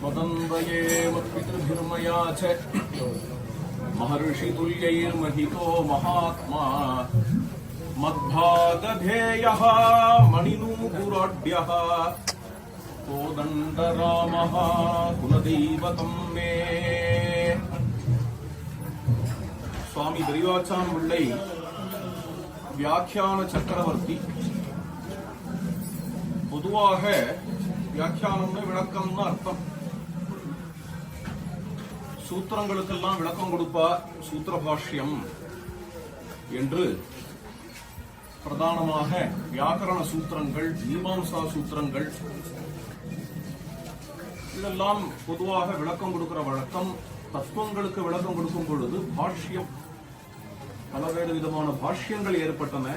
त्वदन्वये मत्पितृभिर्मया च महर्षितुल्यैर्महितो महात्मा मद्भागधेयः मणिनूपुराढ्यः कोदण्डरामः कुलदैवतं मे சுவாமி பெரியவாச்சான் பிள்ளை வியாக்கியான சக்கரவர்த்தி பொதுவாக வியாக்கியானம்னு விளக்கம்னு அர்த்தம் சூத்திரங்களுக்கெல்லாம் விளக்கம் கொடுப்பார் சூத்திர பாஷ்யம் என்று பிரதானமாக வியாக்கரண சூத்திரங்கள் மீமாம்சா சூத்திரங்கள் இதெல்லாம் பொதுவாக விளக்கம் கொடுக்கிற வழக்கம். தத்துவங்களுக்கு விளக்கம் கொடுக்கும் பொழுது பாஷ்யம் பலவேறு விதமான பாஷ்யங்கள் ஏற்பட்டன.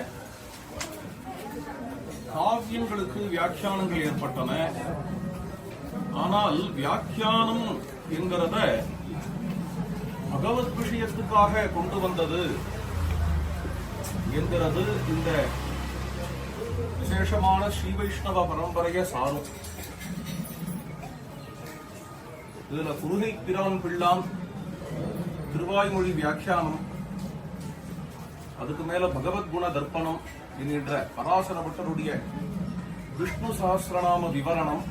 காவியங்களுக்கு வியாக்கியானங்கள் ஏற்பட்டன. ஆனால் வியாக்கியானம் என்கிறத பகவத் விஷயத்துக்காக கொண்டு வந்தது என்கிறது இந்த விசேஷமான ஸ்ரீ வைஷ்ணவ பரம்பரைய சாரும். இதுல குருகை பிரான் பிள்ளான் திருவாய்மொழி வியாக்கியானம் அதுக்கு மேல பகவத்குண தர்ப்பணம் என்கின்ற பராசர பட்டருடைய விஷ்ணு சாஸ்திரநாம விவரணம்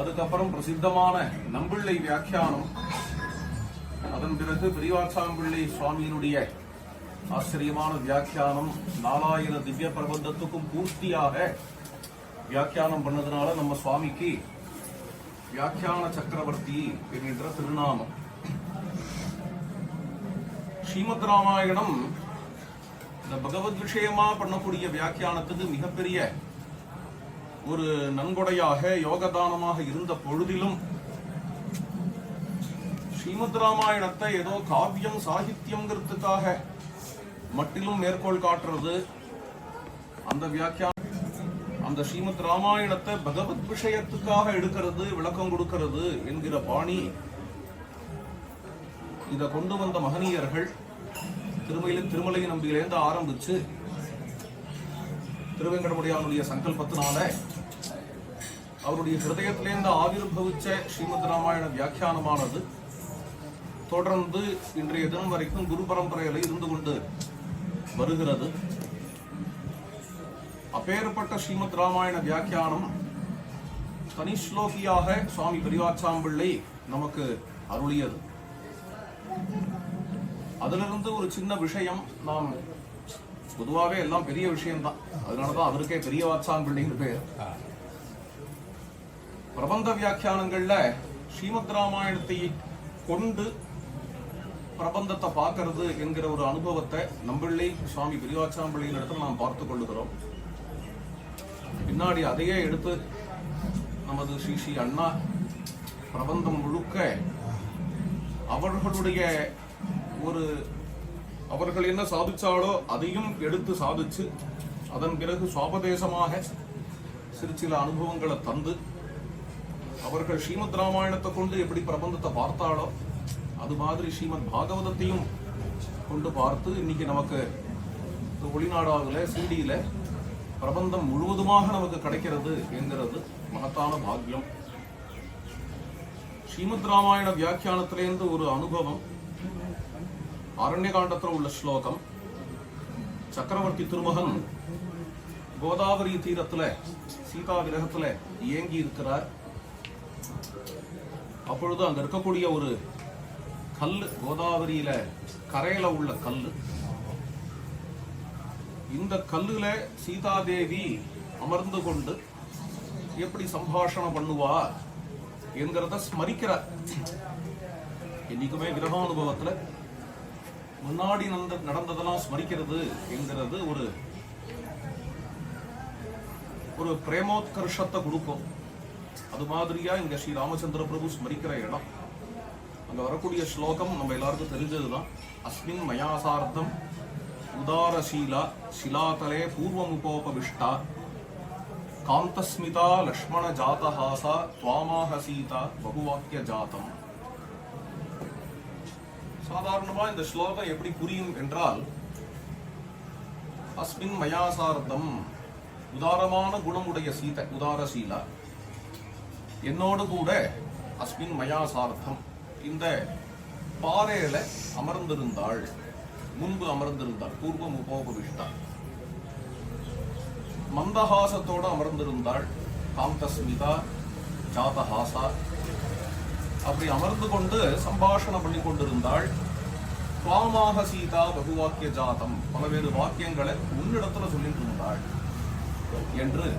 அதுக்கப்புறம் பிரசித்தமான நம்பிள்ளை வியாக்கியானம் அதன் பிறகு பெரியவாச்சாம்பிள்ளை சுவாமியினுடைய ஆச்சரியமான வியாக்கியானம் நாலாயிரம் திவ்ய பிரபந்தத்துக்கும் பூர்த்தியாக வியாக்கியானம் பண்ணதுனால நம்ம சுவாமிக்கு வியாக்கியான சக்கரவர்த்தி என்கின்ற திருநாமம். ஸ்ரீமத் ராமாயணம் இந்த பகவத் விஷயமா பண்ணக்கூடிய வியாக்கியானத்துக்கு மிகப்பெரிய ஒரு நன்கொடையாக யோகதானமாக இருந்த பொழுதிலும் ஸ்ரீமத் ராமாயணத்தை ஏதோ காவியம் சாகித்யம்ங்கிறதுக்காக மட்டிலும் மேற்கோள் காட்டுறது. அந்த வியாக்கியானம் அந்த ஸ்ரீமத் ராமாயணத்தை பகவத் விஷயத்துக்காக எடுக்கிறது விளக்கம் கொடுக்கிறது என்கிற பாணி. இத கொண்டு வந்த மகனீயர்கள் திருமையில திருமலை நம்பியிலேருந்து ஆரம்பிச்சு திருவேங்கடமுடியானுடைய சங்கல்பத்தினால அவருடைய ஹிருதயத்திலேருந்து ஆவிர்பவிச்ச ஸ்ரீமத் ராமாயண வியாக்கியானமானது. தொடர்ந்து இன்றைய தினம் வரைக்கும் குரு பரம்பரையில இருந்து கொண்டு வருகிறது. அப்பேற்பட்ட ஸ்ரீமத் ராமாயண வியாக்கியானம் தனிஸ்லோகியாக சுவாமி பெரியாச்சாம்பிள்ளை நமக்கு அருளியது. அதிலிருந்து ஒரு சின்ன விஷயம் நாம் பொதுவாகவே எல்லாம் பெரிய விஷயம்தான். அதனாலதான் அவருக்கே பெரிய வாச்சாம்பிள்ளைன்னு பேர். பிரபந்த வியாக்கியானங்கள்ல ஸ்ரீமத் ராமாயணத்தை கொண்டு பிரபந்தத்தை பார்க்கறது என்கிற ஒரு அனுபவத்தை நம்பிள்ளை சுவாமி பெரியவாச்சாம்பிள்ளையின் இடத்துல நாம் பார்த்து கொள்ளுகிறோம். பின்னாடி அதையே எடுத்து நமது ஸ்ரீ ஸ்ரீ அண்ணா பிரபந்தம் முழுக்க அவர்களுடைய ஒரு அவர்கள் என்ன சாதிச்சாலோ அதையும் எடுத்து சாதிச்சு அதன் பிறகு சுவாபதேசமாக சிறு சில அனுபவங்களை தந்து அவர்கள் ஸ்ரீமத் ராமாயணத்தை கொண்டு எப்படி பிரபந்தத்தை பார்த்தாலோ அது மாதிரி ஸ்ரீமத் பாகவதத்தையும் கொண்டு பார்த்து இன்னைக்கு நமக்கு இந்த சிடியில் பிரபந்தம் முழுவதுமாக நமக்கு கிடைக்கிறது என்கிறது மகத்தான பாக்கியம். ஸ்ரீமத் ராமாயண வியாக்கியானத்திலேருந்து ஒரு அனுபவம். அரண்யகாண்டத்தில் உள்ள ஸ்லோகம். சக்கரவர்த்தி திருமகன் கோதாவரி தீரத்துல சீதா விரகத்துல இயங்கி இருக்கிறார் அப்பொழுது அங்க இருக்கக்கூடிய ஒரு கல்லு கோதாவரியில கரையில உள்ள கல்லு. இந்த கல்லுல சீதாதேவி அமர்ந்து கொண்டு எப்படி சம்பாஷணம் பண்ணுவா என்கிறத ஸ்மரிக்கிறார். என்னைக்குமே கிரகானுபவத்துல முன்னாடி நடந்த நடந்ததெல்லாம் ஸ்மரிக்கிறது என்கிறது ஒரு ஒரு பிரேமோத்கர்ஷத்தை கொடுக்கும். அது மாதிரியா இங்க ஸ்ரீ ராமச்சந்திர பிரபு ஸ்மரிக்கிற இடம். இங்கே வரக்கூடிய ஸ்லோகம் நம்ம எல்லாருக்கும் தெரிஞ்சதுதான். அஸ்மின் மயாசார்த்தம் உதாரசீலா சிலாதலே பூர்வமுபோபவிஷ்டா. காந்தஸ்மிதா லக்ஷ்மண ஜாதஹாசா துவாமாக சீதா பகுவாக்கிய ஜாதம். சாதாரணமாக இந்த ஸ்லோகம் எப்படி புரியும் என்றால் அஸ்மின் மயாசார்த்தம் உதாரமான குணமுடைய சீதை உதாரசீலா. என்னோடு கூட அஸ்மின் மயாசார்த்தம். இந்த பாறையில அமர்ந்திருந்தாள். முன்பு அமர்ந்திருந்தாள். பூர்வம் உபோபவிஷ்டா. மந்தஹாசத்தோடு அமர்ந்திருந்தாள். காந்தஸ்மிதா ஜாதஹாசா. அப்படி அமர்ந்து கொண்டு சம்பாஷணம் பண்ணி கொண்டிருந்தாள். சுவாமாக சீதா பகுவாக்கிய ஜாதம். பலவேறு வாக்கியங்களை உன்னிடத்துல சொல்லிட்டு இருந்தாள். என்று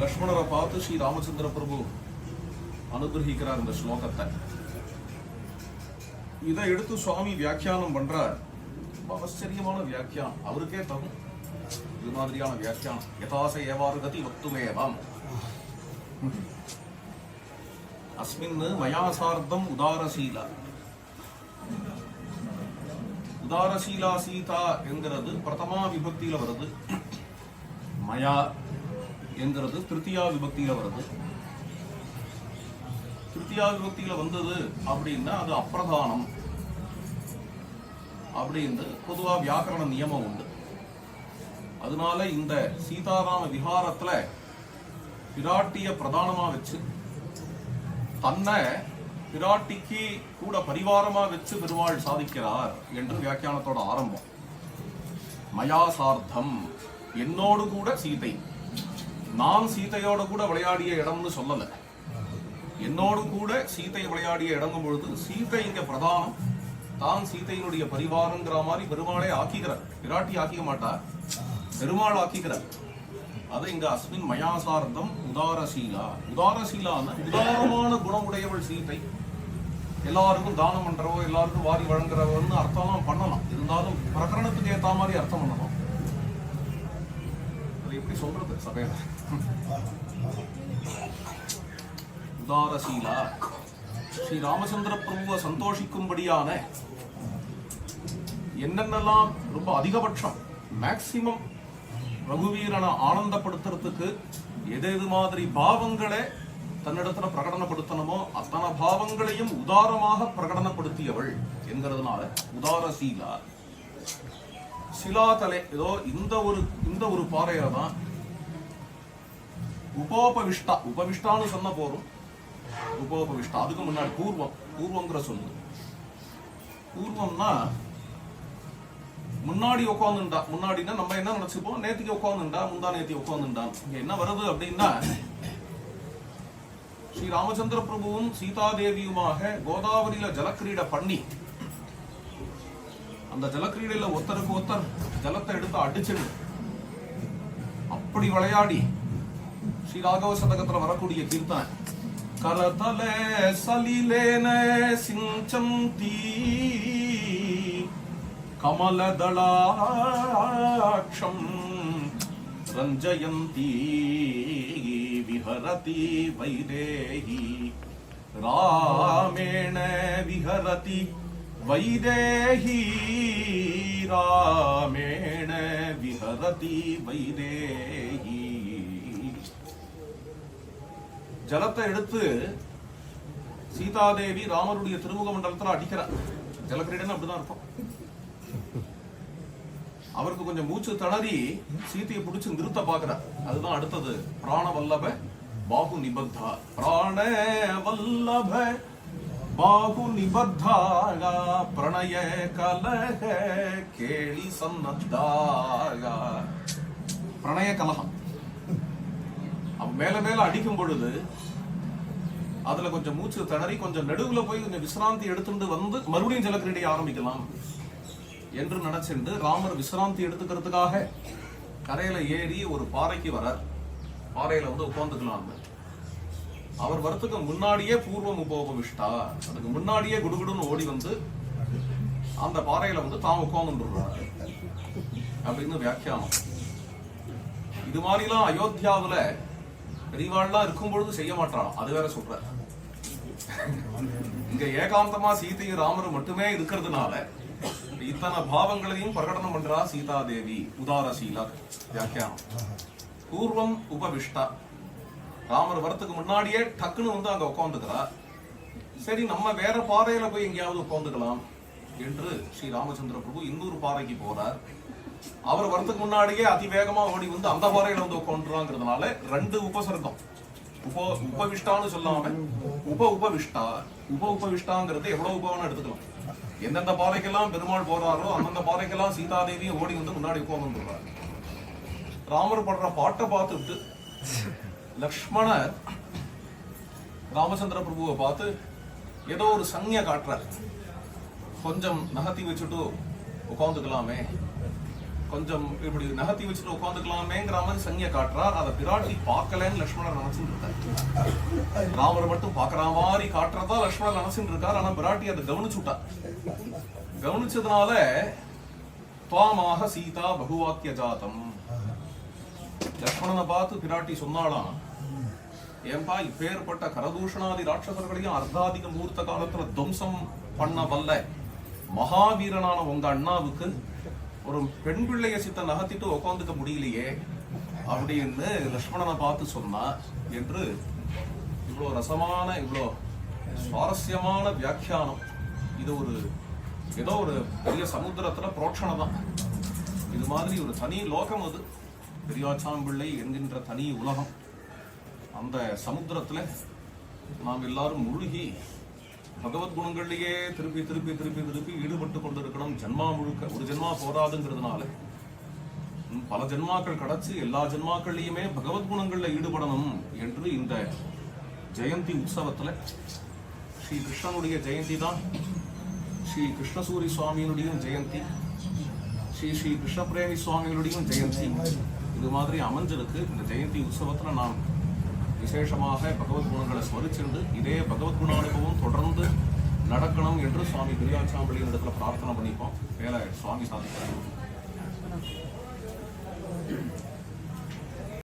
லக்ஷ்மணரை பார்த்து ஸ்ரீ ராமச்சந்திர பிரபு அனுகிரகிக்கிறார் இந்த ஸ்லோகத்தை. இதை எடுத்து சுவாமி வியாக்கியானம் பண்றார். ரொம்ப ஆச்சரியமான வியாக்கியானம். அவருக்கே தகும் இது மாதிரியான வியாக்கியானம். யதாச ஏவாறு கதி வக்துமேவாம். அஸ்மின் மயாசார்த்தம் உதாரசீலா. உதாரசீலா சீதா என்கிறது பிரதமா விபக்தியில வருது. மயா என்கிறது திருத்தியா விபக்தியில வருது. திருத்தியா விபக்தியில வந்தது அப்படின்னா அது அப்பிரதானம். அப்படின்னு பொதுவா வியாக்கரண நியமம் உண்டு. அதனால இந்த சீதாராம விஹாரத்துல பிராட்டிய பிரதானமா வச்சு தன்னை பிராட்டிக்கு கூட பரிவாரமா வச்சு பெருமாள் சாதிக்கிறார் என்று வியாக்கியானத்தோட ஆரம்பம். மயா சார்த்தம் என்னோடு கூட சீதை. நான் சீதையோட கூட விளையாடிய இடம்னு சொல்லலை. என்னோடு கூட சீதை விளையாடிய இடங்கும் பொழுது சீத்தை இங்க பிரதானம். தான் சீதையினுடைய பரிவாரங்கிற மாதிரி பெருமாளை ஆக்கிக்கிறார். பிராட்டி ஆக்கிக்க மாட்டார். பெருமாள் ஆக்கிக்கிறார். அது இங்க அஸ்மின் மயாசார்த்தம் உதாரசீலா. உதாரசீலான உதாரமான குணமுடையவள் சீத்தை. எல்லாருக்கும் தானம் பண்றவோ எல்லாருக்கும் வாரி வழங்குறவன்னு அர்த்தம்லாம் பண்ணலாம். இருந்தாலும் பிரகரணத்துக்கு ஏத்த மாதிரி அர்த்தம் பண்ணணும். அது எப்படி சொல்றது? சபையில. உதாரசீலா. ஸ்ரீ ராமச்சந்திர பிரபுவை சந்தோஷிக்கும்படியான என்னென்னலாம் ரொம்ப அதிகபட்சம் மேக்சிமம் ரகுவீரனை ஆனந்தப்படுத்துறதுக்கு எது எது மாதிரி பாவங்களை தன்னிடத்துல பிரகடனப்படுத்தணுமோ அத்தனை பாவங்களையும் உதாரமாக பிரகடனப்படுத்தியவள் என்கிறதுனால உதாரசீலா. சிலாதலை ஏதோ இந்த ஒரு இந்த ஒரு பாறையில தான் உபோபவிஷ்டா உபவிஷ்டான்னு சொன்ன போறோம் உபோபவிஷ்டம் அதுக்கு முன்னாடி பூர்வம் பூர்வங்கிற சொல்லு பூர்வம்னா முன்னாடி உட்காந்துண்டா முன்னாடின்னா நம்ம என்ன நினைச்சுப்போம்? நேத்திக்கு உட்காந்துண்டா முந்தா நேத்தி உட்காந்துண்டா இங்க என்ன வருது அப்படின்னா ஸ்ரீ ராமச்சந்திர பிரபுவும் சீதாதேவியுமாக கோதாவரியில ஜலக்கிரீடை பண்ணி அந்த ஜலக்கிரீடையில ஒருத்தருக்கு ஒருத்தர் ஜலத்தை எடுத்து அடிச்சிடு அப்படி விளையாடி ஸ்ரீ ராகவ சதகத்துல வரக்கூடிய கீர்த்தனை. करतले सलिले सिंचती। कमल दलाक्ष रंजयती विहरती वैदेही। रामेण विहरती वैदेही। रामेण विहरती वैदेही। ஜலத்தை எடுத்து சீதாதேவி ராமருடைய திருமுக மண்டலத்தில் அடிக்கிறார். ஜலக்கிரீடன் அப்படிதான் இருக்கும் அவருக்கு கொஞ்சம் மூச்சு தளறி சீதையை பிடிச்சு நிறுத்த பாக்குறார் அதுதான் அடுத்தது. பிராண வல்லப பாகு நிபத்தா. பிராண வல்லப பாகு நிபத்தாக பிரணய கலக கேலி சன்னத்தாக. பிரணய கலகம். மேல மேல அடிக்கும் பொழுது அதுல கொஞ்சம் மூச்சு திணறி கொஞ்சம் நடுவுல போய் கொஞ்சம் விசிராந்தி எடுத்துட்டு வந்து மறுபடியும் ஜலக்கிரீடையை ஆரம்பிக்கலாம் என்று நினைச்சிருந்து ராமர் விசிராந்தி எடுத்துக்கிறதுக்காக கரையில ஏறி ஒரு பாறைக்கு வர பாறையில வந்து உட்காந்துக்கலாம் அவர் வரத்துக்கு முன்னாடியே பூர்வம் உபோபவிஷ்டா. அதுக்கு முன்னாடியே குடுகுடுன்னு ஓடி வந்து அந்த பாறையில வந்து தான் உட்காந்துடுறாரு அப்படின்னு வியாக்கியானம். இது மாதிரிலாம் அயோத்தியாவுல பெரியவாள்லாம் இருக்கும் பொழுது செய்ய மாட்டான்? அது வேற சொல்ற. இங்க ஏகாந்தமா சீதையும் ராமரும் மட்டுமே இருக்கிறதுனால இத்தனை பாவங்களையும் பிரகடனம் பண்றா சீதாதேவி உதாரசீலா வியாக்கியானம். பூர்வம் உபவிஷ்டா. ராமர் வரத்துக்கு முன்னாடியே டக்குன்னு வந்து அங்க உட்காந்துக்கிறா சரி நம்ம வேற பாறையில போய் எங்கேயாவது உட்காந்துக்கலாம் என்று ஸ்ரீ ராமச்சந்திர பிரபு இன்னொரு பாறைக்கு போறார். அவர் வரத்துக்கு முன்னாடியே அதிவேகமா ஓடி வந்து அந்த பாறையில வந்து உட்காந்துறாங்கிறதுனால ரெண்டு உபசர்க்கம் உப உபவிஷ்டான்னு சொல்லாம உப உபவிஷ்டா உப உபவிஷ்டாங்கிறது எவ்வளவு உபவான எடுத்துக்கலாம். எந்தெந்த பாறைக்கெல்லாம் பெருமாள் போறாரோ அந்தந்த பாறைக்கெல்லாம் சீதாதேவி ஓடி வந்து முன்னாடி உட்காந்துறாரு ராமர் படுற பாட்டை பார்த்துட்டு லக்ஷ்மணர் ராமச்சந்திர பிரபுவை பார்த்து ஏதோ ஒரு சங்ஞை காட்டுறாரு. கொஞ்சம் நகர்த்தி வச்சுட்டு உட்காந்துக்கலாமே கொஞ்சம் இப்படி நகர்த்தி வச்சுட்டு உட்காந்துக்கலாமேங்கிற மாதிரி சங்கிய காட்டுறா. அதை பிராட்டி பார்க்கலன்னு லட்சுமணர் நினைச்சுட்டு இருக்காரு. ராமர் மட்டும் பாக்குற மாதிரி காட்டுறதா லட்சுமணர் நினைச்சுட்டு இருக்காரு. ஆனா பிராட்டி அதை கவனிச்சுட்டா. கவனிச்சதுனால துவாமாக சீதா பகுவாக்கிய ஜாதம். லக்ஷ்மணனை பார்த்து பிராட்டி சொன்னாலாம் ஏன்பா இப்பேற்பட்ட கரதூஷணாதி ராட்சசர்களையும் அர்த்தாதிக மூர்த்த காலத்துல துவம்சம் பண்ண வல்ல. மகாவீரனான உங்க அண்ணாவுக்கு ஒரு பெண் பிள்ளைய சித்த நகர்த்திட்டு உட்காந்துக்க முடியலையே அப்படின்னு லக்ஷ்மணனை பார்த்து சொன்னா என்று இவ்வளோ ரசமான இவ்வளோ சுவாரஸ்யமான வியாக்கியானம். இது ஒரு ஏதோ ஒரு பெரிய சமுத்திரத்துல புரோட்சணம் தான். இது மாதிரி ஒரு தனி லோகம் அது. பெரியாச்சாம்பிள்ளை என்கின்ற தனி உலகம். அந்த சமுத்திரத்துல நாம் எல்லாரும் முழுகி பகவத் குணங்கள்லயே திருப்பி திருப்பி திருப்பி திருப்பி ஈடுபட்டு கொண்டிருக்கணும். ஜென்மா முழுக்க ஒரு ஜென்மா போதாதுங்கிறதுனால. பல ஜென்மாக்கள் கிடைச்சு எல்லா ஜென்மாக்கள்லயுமே பகவத் குணங்கள்ல ஈடுபடணும் என்று இந்த ஜெயந்தி உற்சவத்துல ஸ்ரீ கிருஷ்ணனுடைய ஜெயந்தி தான். ஸ்ரீ கிருஷ்ணசூரி சுவாமியினுடையும் ஜெயந்தி. ஸ்ரீ ஸ்ரீ கிருஷ்ணபிரேமி சுவாமிகளுடையும் ஜெயந்தி. இது மாதிரி அமைஞ்சிருக்கு. இந்த ஜெயந்தி உற்சவத்துல நான் விசேஷமாக பகவத் குணங்களை ஸ்மரிச்சுண்டு இதே பகவத் குண அனுபவம் தொடர்ந்து நடக்கணும் என்று சுவாமி பெரியாச்சாம்பளியின் இடத்துல பிரார்த்தனை பண்ணிப்போம். வேலை சுவாமி சாதிக்கிறார்